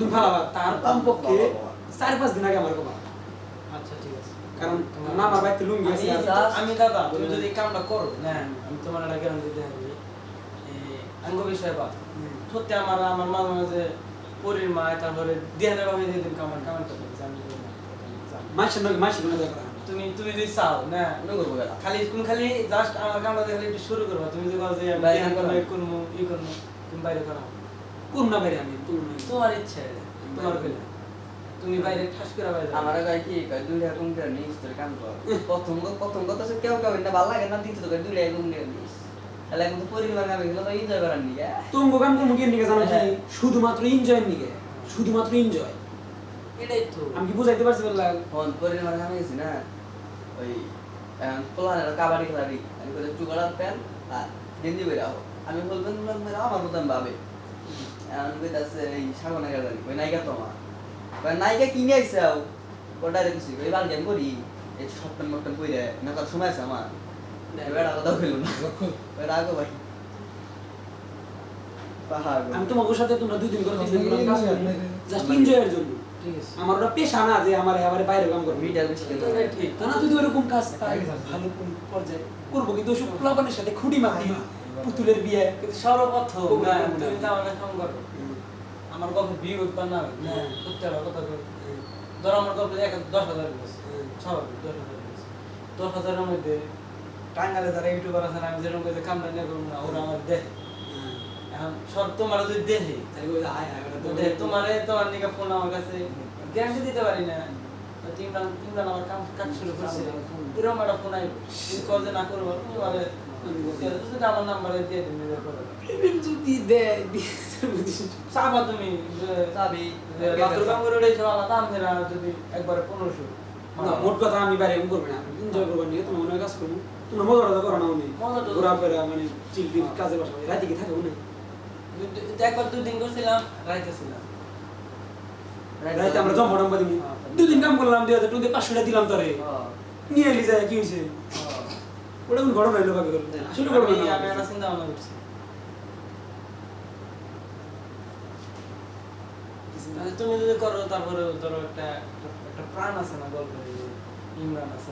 তুমি ফালাবা তার কমপক্ষে চার পাঁচ দিন আগে আমার কবা আচ্ছা ঠিক আছে। কারণ মামার বাড়িতে লুঙ্গি আছে আমি দাদা তুমি যদি কামটা করো। না আমি তোমার একটা গ্যারান্টি পারি আঙ্গ বিষয় বা হুম। সত্যি আমার আমার মাঝে মাঝে পরির মা তারপরে দিহানের ভাবে দিয়ে দিন কামার কামার করতে আমি বলি না, যাও। মাসের নয় মাসের নয় তুমি তুমি যদি চাও না করব খালি তুমি খালি জাস্ট আমার কামটা দেখলে একটু শুরু করবা। তুমি যদি যে বাইরে করব ই করব তুমি বাইরে করো। কোন না বাইরে আমি তুমি তোমার ইচ্ছা তোমার কইলে তুমি বাইরে ঠাস করে বাইরে আমার কয় কি কয় দুই রকম করে নিস তোর কাম কর। প্রথম ক- প্রথম কথা হচ্ছে কেউ কেউ না ভালো লাগে না দ্বিতীয় কয় দুই রকম করে নিস। তাহলে এখন তো পরিবার কামে গেলে তো এনজয় করার নিয়ে তুমি গান কোন মুখের নিকে জানো কি? হ্যাঁ। শুধুমাত্র এনজয়ের নিকে শুধুমাত্র এনজয় এটাই তো। আমি কি বুঝাইতে পারছি বললাম ফোন পরিবার কামে গেছি না? ওই পোলানের কাবাডি খেলারি আমি বলে চুগড়ার প্যান আর গেঞ্জি বেরা হোক আমি বলবেন মেরা আমার মতন ভাবে। এখন কইতাছে এই সাগর নাইকা জানি ওই নায়িকা তো আমার। নায়িকা কিনে আইছে আও ওটা রেখেছি ওই বার গেম করি। এই সপ্তাহ মটন কইরে না তার সময় আছে আমার এবার কথা কইল না। ওই রাগো ভাই। আমি তোমাকে সাথে তোমরা দুই দিন করে তিন দিন কাজ enjoy জাস্ট এনজয়ের জন্য। ঠিক আছে। আমার ওটা পেশা না যে আমার এবারে বাইরে কাম করব। মিটার বেশি এটা ঠিক। তা না যদি ওরকম কাজ পাই ভালো কোন পর্যায়ে করব। কিন্তু ওসব প্লাবানের সাথে খুঁটি মারি পুতুলের বিয়ে। কিন্তু সর্বপ্রথম তুমি। তো ফোন করো আমার গল্প বিয়ে উৎপন্ন না। সত্যি আমার কথা কই। ধরো আমার গল্প এক দশ হাজার গেছে স্বাভাবিক দশ হাজার গেছে দশ হাজারের মধ্যে টাঙ্গালে যারা ইউটিউবার আছেন আমি যেরকম কাছে কামটা নিয়ে করব না ওরা আমার দেখে। এখন সব তোমার যদি দেখে তোমারে তোমার নিকে ফোন আমার কাছে গ্যারান্টি দিতে পারি না। আমার কাম কাজ শুরু করছে। এরকম একটা ফোন আই কল না করব তোমারে আমার নাম্বারে দিয়ে দিন যদি দেয় চাবা তুমি চাবি বাথরুম করে উঠেছো আলাদা দাম দেনা যদি একবারে পনেরোশো। না মোট কথা আমি বাইরে এরকম করব না। এনজয় করব নিয়ে তোমার মনে কাজ করব? তোমরা মজা টজা করো না উনি? মজা টজা- ঘোরা ফেরা মানে চিল্লির কাজে বসা রাতে কি থাকে উনি? একবার দুই দিন করছিলাম রাইতে ছিলাম। রাতে আমরা জম্বা টম্বা দিবি দুদিন কাম করলাম, দুই পাঁচশো টাকা দিলাম নিয়ে এলি যায় ওটা কোন হইল তাহলে তুমি যদি করো তারপরে ধরো একটা একটা- প্রাণ আছে না গল্পে ইমরান আছে